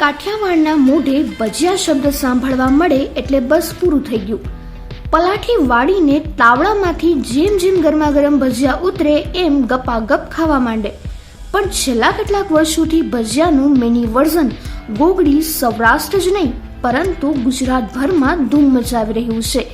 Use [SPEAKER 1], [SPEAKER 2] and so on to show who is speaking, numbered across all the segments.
[SPEAKER 1] કાઠિયાવાડના મોઢે ભજીયા શબ્દ સાંભળવા મળે એટલે બસ પૂરું થઈ ગયું. પલાઠી વાળીને તાવડામાંથી જેમ જેમ ગરમા ગરમ ભજીયા ઉતરે, એમ ગપાગપ ખાવા માંડે. પણ છેલ્લા કેટલાક વર્ષોથી ભજીયાનું મિની વર્ઝન ગોગડી સૌરાષ્ટ્ર જ નહીં, પરંતુ ગુજરાતભરમાં ધૂમ મચાવી રહ્યું છે.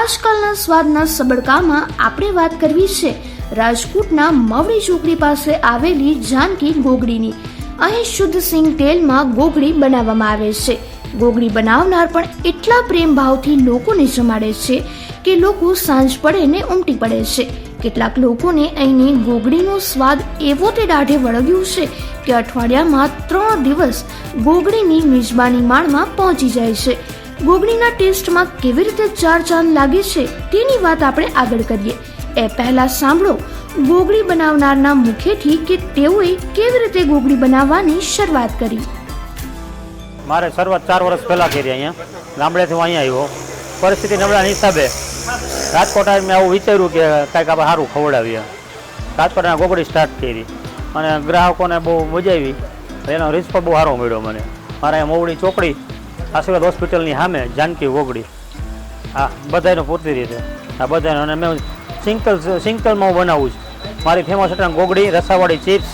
[SPEAKER 1] આજકાલના સ્વાદના સબડકામાં આપણે વાત કરવી છે, રાજકોટના મવડી ચોકડી પાસે આવેલી જાનકી ગોગડીની. અહીં શુદ્ધ સિંગ તેલમાં ગોગડી બનાવવામાં આવે છે. ગોગડી બનાવનાર પણ એટલા પ્રેમ ભાવથી લોકોને જમાડે છે કે લોકો સાંજ પડે ને ઉમટી પડે છે. કેટલાક લોકોને અહીંની ગોગડીનો સ્વાદ એવો તે દાઢે વળગ્યું છે કે અઠવાડિયામાં ત્રણ દિવસ ગોગડીની મિજબાની માળમાં પહોંચી જાય છે. ગોગડીના ટેસ્ટમાં કેવી રીતે ચાર ચાંદ લાગે છે તેની વાત આપણે આગળ કરીએ. એ પહેલા સાંભળો. ગોગળી બનાવનારના મુખેથી કે તેઓએ કેવી રીતે ગોગળી બનાવવાની શરૂઆત કરી?
[SPEAKER 2] મારે શરૂઆત ચાર વર્ષ પહેલાં કરી અહીંયા. ગામડેથી હું અહીંયા આવ્યો. પરિસ્થિતિ નબળાના હિસાબે રાજકોટ મેં આવું વિચાર્યું કે કાંઈક આપણે સારું ખવડાવીએ. રાજકોટના ગોગળી સ્ટાર્ટ કરી. અને ગ્રાહકોને બહુ મજા આવી. એનો રિસ્પોન્સ બહુ સારો મળ્યો મને. મારા મોવડી ચોકડી, આશીર્વાદ હોસ્પિટલની સામે, જાનકી ગોગળી. હા બધાને પૂરતી રીતે. આ બધાને અને મેં સિંકલ સિંકલમાં હું બનાવું છું. મારી ફેમસ અટાણ ગોગડી રસાવાળી ચિપ્સ,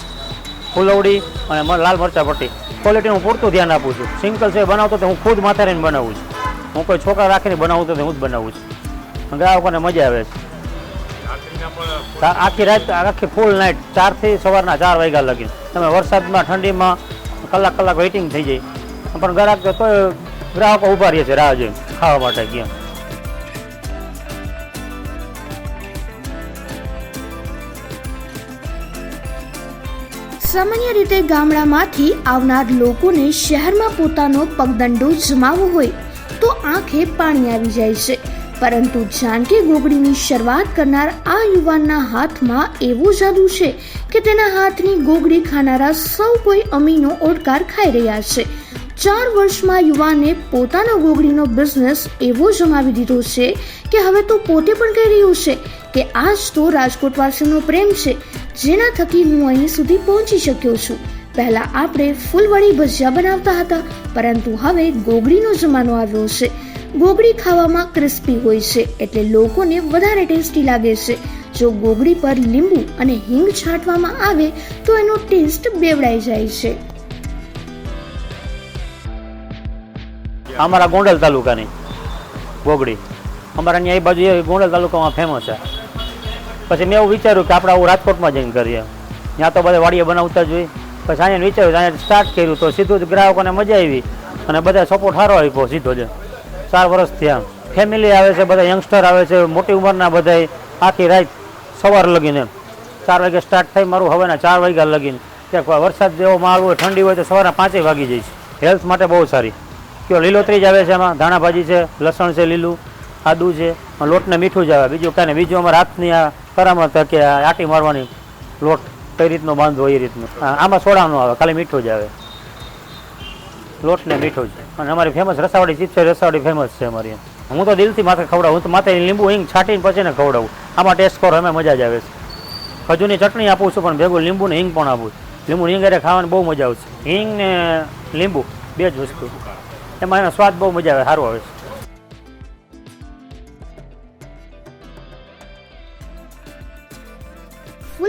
[SPEAKER 2] ફૂલવડી અને લાલ મરચા પટ્ટી. ક્વોલિટીનું પૂરતું ધ્યાન આપું છું. સિંગલ છે બનાવતો તો હું ખુદ માથે બનાવું છું. હું કોઈ છોકરા રાખીને બનાવું તો હું જ બનાવું છું. ગ્રાહકોને મજા આવે છે. આખી રાત, આખી ફૂલ નાઇટ ચારથી સવારના ચાર વાગ્યા લગી તમે વરસાદમાં, ઠંડીમાં કલાક કલાક વેઇટિંગ થઈ જાય. પણ ગ્રાહક તો ગ્રાહકો ઊભા રહે છે રાહ જોઈને, ખાવા માટે, ક્યાં.
[SPEAKER 1] સામાન્ય રીતે ગામડામાંથી આવનાર લોકોને શહેરમાં પોતાનો પગદંડો જમાવવો હોય તો આંખે પાણી આવી જાય છે. પરંતુ જાનકી ગોગડીની શરૂઆત કરનાર આ યુવાનના હાથમાં એવું જાદુ છે કે તેના હાથની ગોગડી ખાનારા સૌ કોઈ અમીનો ઓડકાર ખાઈ રહ્યા છે. ચાર વર્ષમાં યુવાને પોતાનો ગોગડીનો બિઝનેસ એવો જમાવી દીધો છે કે હવે તો પોતે પણ કહી રહ્યું છે કે આ જ તો રાજકોટવાસીનો પ્રેમ છે, જેના થકી હું અહીં સુધી પહોંચી શક્યો છું. પહેલા આપણે ફૂલવડી ભજીયા બનાવતા હતા, પરંતુ હવે ગોગડીનો જમાનો આવ્યો છે. ગોગડી ખાવામાં ક્રિસ્પી હોય છે, એટલે લોકોને વધારે ટેસ્ટી લાગે છે. જો ગોગડી પર લીંબુ અને હિંગ છાંટવામાં આવે, તો એનો ટેસ્ટ બેવડાઈ જાય છે.
[SPEAKER 2] અમારા ગોંડલ તાલુકાની ગોગડી. અમારા અહીંયા એ બાજુ ગોંડલ તાલુકામાં ફેમસ છે. પછી મેં એવું વિચાર્યું કે આપણે આવું રાજકોટમાં જઈને કરીએ. ત્યાં તો બધા વાડીએ બનાવતા જ હોય. પછી અહીંયા વિચાર્યું અહીંયા સ્ટાર્ટ કર્યું તો સીધું જ ગ્રાહકોને મજા આવી અને બધા સપોર્ટ સારો આપ્યો સીધો જ. ચાર વર્ષ થયા. ફેમિલી આવે છે, બધા યંગસ્ટર આવે છે, મોટી ઉંમરના બધા આખી રાત સવાર લગીને. ચાર વાગે સ્ટાર્ટ થાય, મારું હવેના ચાર વાગ્યા લગીને. ત્યાં વરસાદ જેવો માલ હોય, ઠંડી હોય તો સવારના પાંચે વાગી છે. હેલ્થ માટે બહુ સારી. કયો લીલોતરી જ આવે છે એમાં. ધાણાભાજી છે, લસણ છે, લીલું, આદુ છે, લોટને મીઠું જ આવે. બીજું કાંઈ બીજું અમારા હાથની આ કરામત કે આટી મારવાની લોટ કઈ રીતનો બાંધવો એ રીતનું. આમાં સોડા ન આવે, ખાલી મીઠું જ આવે. લોટ ને મીઠું જ. અને અમારી ફેમસ રસાવાડી ચીજ છે રસાવાડી ફેમસ છે અમારી હું તો દિલથી માથે ખવડાવું, હું તો માથે લીંબુ હિંગ છાંટીને પછી ને ખવડાવું. આમાં ટેસ્ટ કરો અમે મજા જ આવે છે. ખજૂરની ચટણી આપું છું, પણ ભેગું લીંબુ ને હિંગ પણ આપું લીંબુ હિંગ અરે ખાવાની બહુ મજા આવશે હિંગ ને લીંબુ, બે જ વસ્તુ. એમાં એનો સ્વાદ બહુ મજા આવે, સારું આવે છે.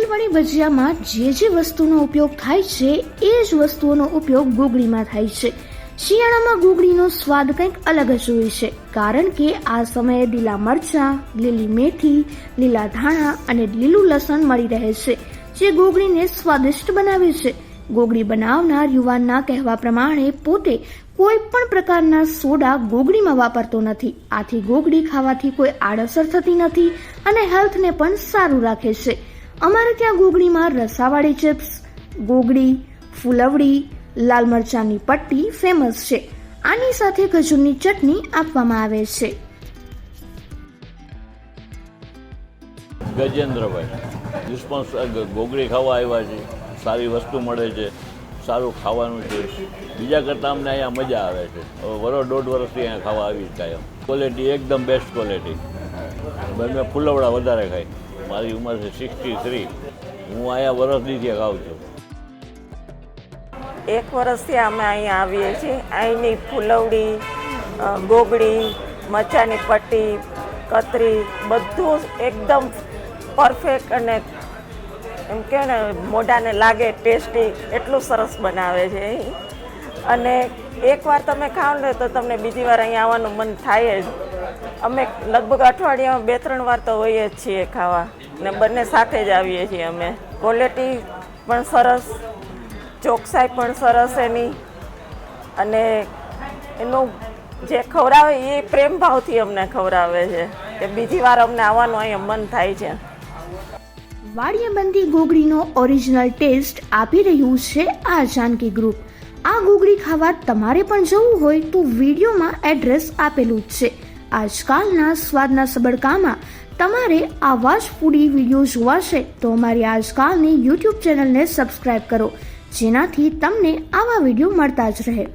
[SPEAKER 1] ફૂલવડી ભજીયામાં જે જે વસ્તુનો ઉપયોગ થાય છે, એ જ વસ્તુઓનો ઉપયોગ ગોગડીમાં થાય છે. શિયાળામાં ગોગડીનો સ્વાદ કંઈક અલગ જ હોય છે, કારણ કે આ સમયે લીલા મરચાં, લીલી મેથી, લીલા ધાણા અને લીલું લસણ મળી રહે છે, જે ગોગડીને સ્વાદિષ્ટ બનાવે છે. ગોગડી બનાવનાર યુવાનના કહેવા પ્રમાણે પોતે કોઈ પણ પ્રકારના સોડા ગોગડીમાં વાપરતો નથી. આથી ગોગડી ખાવાથી કોઈ આડઅસર થતી નથી અને હેલ્થને પણ સારું રાખે છે. અમારે ત્યાં ગોગડીમાં રસાવાળી ચિપ્સ, ગોગડી, ફૂલવડી, લાલ મરચાંની પટ્ટી ફેમસ છે. આની સાથે ખજૂરની ચટણી આપવામાં આવે છે.
[SPEAKER 3] ગજેન્દ્રભાઈ રિસ્પોન્સ ગોગડી ખાવા આવ્યા છે. સારી વસ્તુ મળે છે. સારું ખાવાનું છે. બીજા કરતાં અમને અહીંયા મજા આવે છે. વરો દોઢ વર્ષથી અહીંયા ખાવા આવી કાયમ ક્વોલિટી એકદમ બેસ્ટ ક્વોલિટી મેં ફૂલવડા વધારે ખાય. મારી ઉંમર છે સિક્સટી થ્રી હું અહીંયા વરસ દીથી ખાઉં છું.
[SPEAKER 4] એક વર્ષથી અમે અહીંયા આવીએ છીએ. અહીંની ફૂલવડી ગોગડી મચાની પટ્ટી, કતરી, બધું એકદમ પરફેક્ટ અને એમ કે ને, મોઢાને લાગે ટેસ્ટી એટલું સરસ બનાવે છે અહીં. અને એકવાર તમે ખાઓ ને તો તમને બીજી વાર અહીંયા આવવાનું મન થાય જ. અમે લગભગ અઠવાડિયામાં બે ત્રણ વાર તો હોઈએ જ છીએ ખાવા. ને બંને સાથે જ આવીએ છીએ અમે. ક્વોલિટી પણ સરસ, ચોકસાઈ પણ સરસ એની. અને એનું જે ખવડાવે એ પ્રેમ ભાવથી અમને ખવડાવે છે. કે બીજી વાર અમને આવવાનું અહીંયા મન થાય છે.
[SPEAKER 1] વાડિયાબંધી ગોગળીનો ઓરિજિનલ ટેસ્ટ આપી રહ્યું છે આ જાનકી ગ્રુપ આ ગોગળી ખાવા તમારે પણ જવું હોય તો વિડીયોમાં એડ્રેસ આપેલું જ છે. આજકાલના સ્વાદના સબડકામાં તમારે આવા જ ફૂડી વીડિયો જોવા છે, તો અમારી આજકાલની યુટ્યુબ ચેનલને સબસ્ક્રાઈબ કરો, જેનાથી તમને આવા વીડિયો મળતા જ રહે.